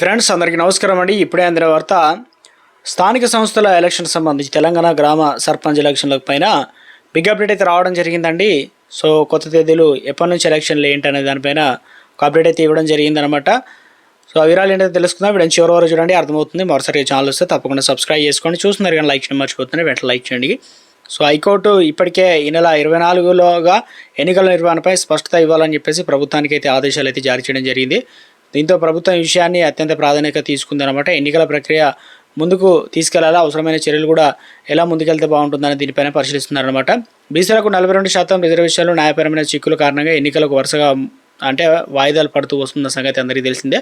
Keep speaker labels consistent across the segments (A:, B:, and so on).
A: Friends అందరికీ నమస్కారం అండి. ఇప్పుడే అందిన వార్త స్థానిక సంస్థల ఎలక్షన్ సంబంధించి తెలంగాణ గ్రామ సర్పంచ్ ఎలక్షన్ల పైన బిగ్ అప్డేట్ అయితే రావడం జరిగిందండి. సో కొత్త తేదీలు ఎప్పటి నుంచి ఎలక్షన్లు ఏంటనే దానిపైన ఒక అప్డేట్ అయితే ఇవ్వడం జరిగిందనమాట సో ఆ వివరాలు ఏంటో తెలుసుకుందాం. వీడియో చివరి వరకు చూడండి అర్థమవుతుంది. మరోసారి ఛానల్ వస్తే తప్పకుండా సబ్స్క్రైబ్ చేసుకోండి. చూస్తున్నారు కానీ లైక్ చేయడం మర్చిపోతుంది వెంటనే లైక్ చేయండి. సో హైకోర్టు ఇప్పటికే ఈ నెల ఇరవై నాలుగులోగా ఎన్నికల నిర్వహణపై స్పష్టత ఇవ్వాలని చెప్పేసి ప్రభుత్వానికి అయితే ఆదేశాలు అయితే జారీ చేయడం జరిగింది. దీంతో ప్రభుత్వం ఈ విషయాన్ని అత్యంత ప్రాధాన్యత తీసుకుందనమాట ఎన్నికల ప్రక్రియ ముందుకు తీసుకెళ్ళాలా? అవసరమైన చర్యలు కూడా ఎలా ముందుకెళ్తే బాగుంటుందని దీనిపైన పరిశీలిస్తున్నారనమాట బీసీలకు నలభై రెండు శాతం రిజర్వేషన్లు న్యాయపరమైన చిక్కుల కారణంగా ఎన్నికలకు వరుసగా అంటే వాయిదాలు పడుతూ వస్తున్న సంగతి అందరికీ తెలిసిందే.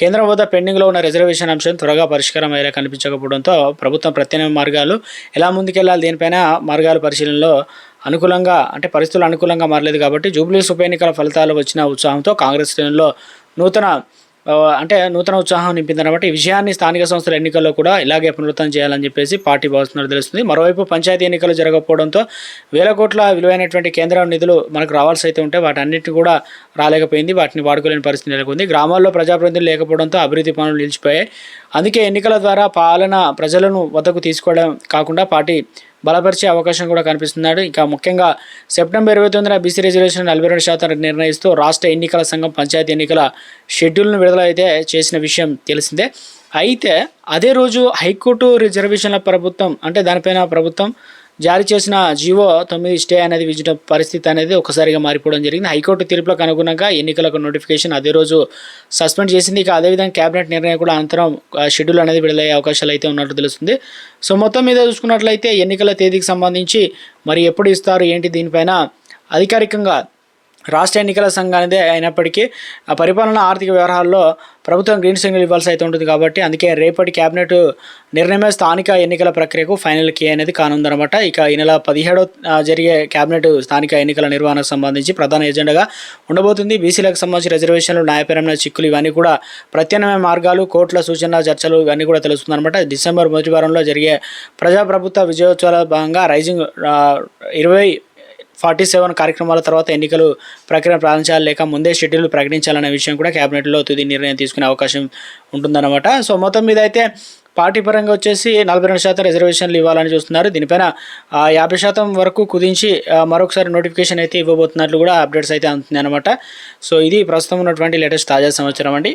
A: కేంద్రం వద్ద పెండింగ్లో ఉన్న రిజర్వేషన్ అంశం త్వరగా పరిష్కారం అయ్యేలా కనిపించకపోవడంతో ప్రభుత్వం ప్రత్యామ్నాయ మార్గాలు ఎలా ముందుకెళ్ళాలి? దీనిపైన మార్గాల పరిశీలనలో అనుకూలంగా అంటే పరిస్థితులు అనుకూలంగా మారలేదు కాబట్టి జూబ్లీస్ ఉప ఎన్నికల ఫలితాలు వచ్చిన ఉత్సాహంతో కాంగ్రెస్ శ్రేణుల్లో నూతన అంటే నూతన ఉత్సాహం నింపిందన్నమాట ఈ విషయాన్ని స్థానిక సంస్థల ఎన్నికల్లో కూడా ఇలాగే పునరుద్ధం చేయాలని చెప్పేసి పార్టీ భావిస్తున్నారు తెలుస్తుంది. మరోవైపు పంచాయతీ ఎన్నికలు జరగకపోవడంతో వేల కోట్ల విలువైనటువంటి కేంద్ర నిధులు మనకు రావాల్సి అయితే ఉంటే వాటన్నిటిని కూడా రాలేకపోయింది. వాటిని వాడుకోలేని పరిస్థితి నెలకొంది. గ్రామాల్లో ప్రజాప్రతినిధులు లేకపోవడంతో అభివృద్ధి పనులు నిలిచిపోయాయి. అందుకే ఎన్నికల ద్వారా పాలన ప్రజలను వద్దకు తీసుకోవడం కాకుండా పార్టీ బలపరిచే అవకాశం కూడా కనిపిస్తున్నాడు. ఇంకా ముఖ్యంగా సెప్టెంబర్ ఇరవై తొమ్మిదిన బీసీ రిజర్వేషన్ నలభై రెండు శాతం నిర్ణయిస్తూ రాష్ట్ర ఎన్నికల సంఘం పంచాయతీ ఎన్నికల షెడ్యూల్ను విడుదల అయితే చేసిన విషయం తెలిసిందే. అయితే అదే రోజు హైకోర్టు రిజర్వేషన్ల ప్రభుత్వం అంటే దానిపైన ప్రభుత్వం జారీ చేసిన జీవో తొమ్మిది స్టే అనేది విజిట పరిస్థితి అనేది ఒకసారిగా మారిపోవడం జరిగింది. హైకోర్టు తీర్పులకు అనుగుణంగా ఎన్నికలకు నోటిఫికేషన్ అదే రోజు సస్పెండ్ చేసింది. ఇక అదేవిధంగా కేబినెట్ నిర్ణయం కూడా అనంతరం షెడ్యూల్ అనేది విడుదలయ్యే అవకాశాలు అయితే ఉన్నట్టు తెలుస్తుంది. సో మొత్తం మీద చూసుకున్నట్లయితే ఎన్నికల తేదీకి సంబంధించి మరి ఎప్పుడు ఇస్తారు ఏంటి దీనిపైన అధికారికంగా రాష్ట్ర ఎన్నికల సంఘానిదే అయినప్పటికీ ఆ పరిపాలన ఆర్థిక వ్యవహారాల్లో ప్రభుత్వం గ్రీన్ సిగ్నల్ ఇవ్వాల్సి అయితే ఉంటుంది కాబట్టి అందుకే రేపటి కేబినెట్ నిర్ణయమే స్థానిక ఎన్నికల ప్రక్రియకు ఫైనల్ కీ అనేది కానుందనమాట ఇక ఈ నెల పదిహేడో జరిగే కేబినెట్ స్థానిక ఎన్నికల నిర్వహణకు సంబంధించి ప్రధాన ఎజెండాగా ఉండబోతుంది. బీసీలకు సంబంధించి రిజర్వేషన్లు న్యాయపరమైన చిక్కులు ఇవన్నీ కూడా ప్రత్యామ్నాయ మార్గాలు కోర్టుల సూచన చర్చలు ఇవన్నీ కూడా తెలుస్తుందన్నమాట. డిసెంబర్ మొదటి వారంలో జరిగే ప్రజాప్రభుత్వ విజయోత్సవాల భాగంగా రైజింగ్ ఇరవై ఫార్టీ సెవెన్ కార్యక్రమాల తర్వాత ఎన్నికలు ప్రక్రియ ప్రారంభించాలి లేక ముందే షెడ్యూల్ ప్రకటించాలనే విషయం కూడా కేబినెట్లో తుది నిర్ణయం తీసుకునే అవకాశం ఉంటుందన్నమాట. సో మొత్తం మీద అయితే పార్టీ పరంగా వచ్చేసి నలభై రెండు శాతం రిజర్వేషన్లు ఇవ్వాలని చూస్తున్నారు. దీనిపైన యాభై శాతం వరకు కుదించి మరొకసారి నోటిఫికేషన్ అయితే ఇవ్వబోతున్నట్లు కూడా అప్డేట్స్ అయితే అందుతుంది అనమాట సో ఇది ప్రస్తుతం ఉన్నటువంటి లేటెస్ట్ తాజా సమాచారం అండి.